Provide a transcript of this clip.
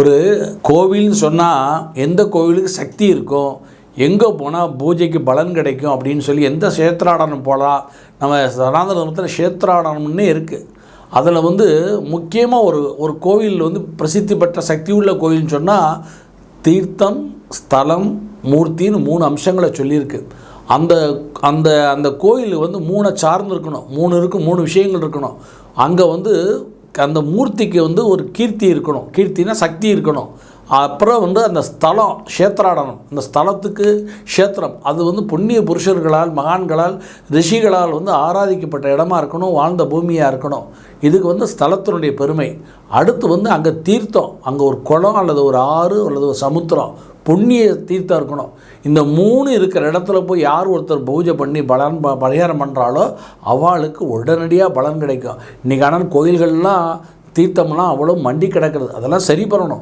ஒரு கோவில்னு சொன்னால் எந்த கோவிலுக்கு சக்தி இருக்கும் எங்கே போனால் பூஜைக்கு பலன் கிடைக்கும் அப்படின்னு சொல்லி எந்த சேத்திராடனம் போகலாம் நம்ம சனாதன தர்மத்தில் சேத்திராடனம்னே இருக்குது அதில் வந்து முக்கியமாக ஒரு ஒரு கோவில் வந்து பிரசித்தி பெற்ற சக்தி உள்ள கோவில்னு சொன்னால் தீர்த்தம் ஸ்தலம் மூர்த்தின்னு மூணு அம்சங்களை சொல்லியிருக்கு. அந்த அந்த அந்த கோயில் வந்து மூணை சார்ந்து இருக்கணும். மூணு இருக்கும் மூணு விஷயங்கள் இருக்கணும். அங்கே வந்து அந்த மூர்த்திக்கு வந்து ஒரு கீர்த்தி இருக்கணும். கீர்த்தினா சக்தி இருக்கணும். அப்புறம் வந்து அந்த ஸ்தலம் க்ஷேத்ராடனம் அந்த ஸ்தலத்துக்கு க்ஷேத்திரம். அது வந்து புண்ணிய புருஷர்களால் மகான்களால் ரிஷிகளால் வந்து ஆராதிக்கப்பட்ட இடமா இருக்கணும் வாழ்ந்த பூமியாக இருக்கணும். இதுக்கு வந்து ஸ்தலத்தினுடைய பெருமை. அடுத்து வந்து அங்கே தீர்த்தம். அங்கே ஒரு குளம் அல்லது ஒரு ஆறு அல்லது ஒரு சமுத்திரம். புண்ணிய தீர்த்தம் இருக்கணும். இந்த மூணு இருக்கிற இடத்துல போய் யார் ஒருத்தர் பூஜை பண்ணி பலன் ப- பரிகாரம் பண்ணுறாலோ அவளுக்கு உடனடியாக பலன் கிடைக்கும். இன்றைக்கி ஆனால் கோயில்கள்லாம் தீர்த்தம்லாம் அவ்வளோ மண்டி கிடக்கிறது அதெல்லாம் சரி பண்ணணும்.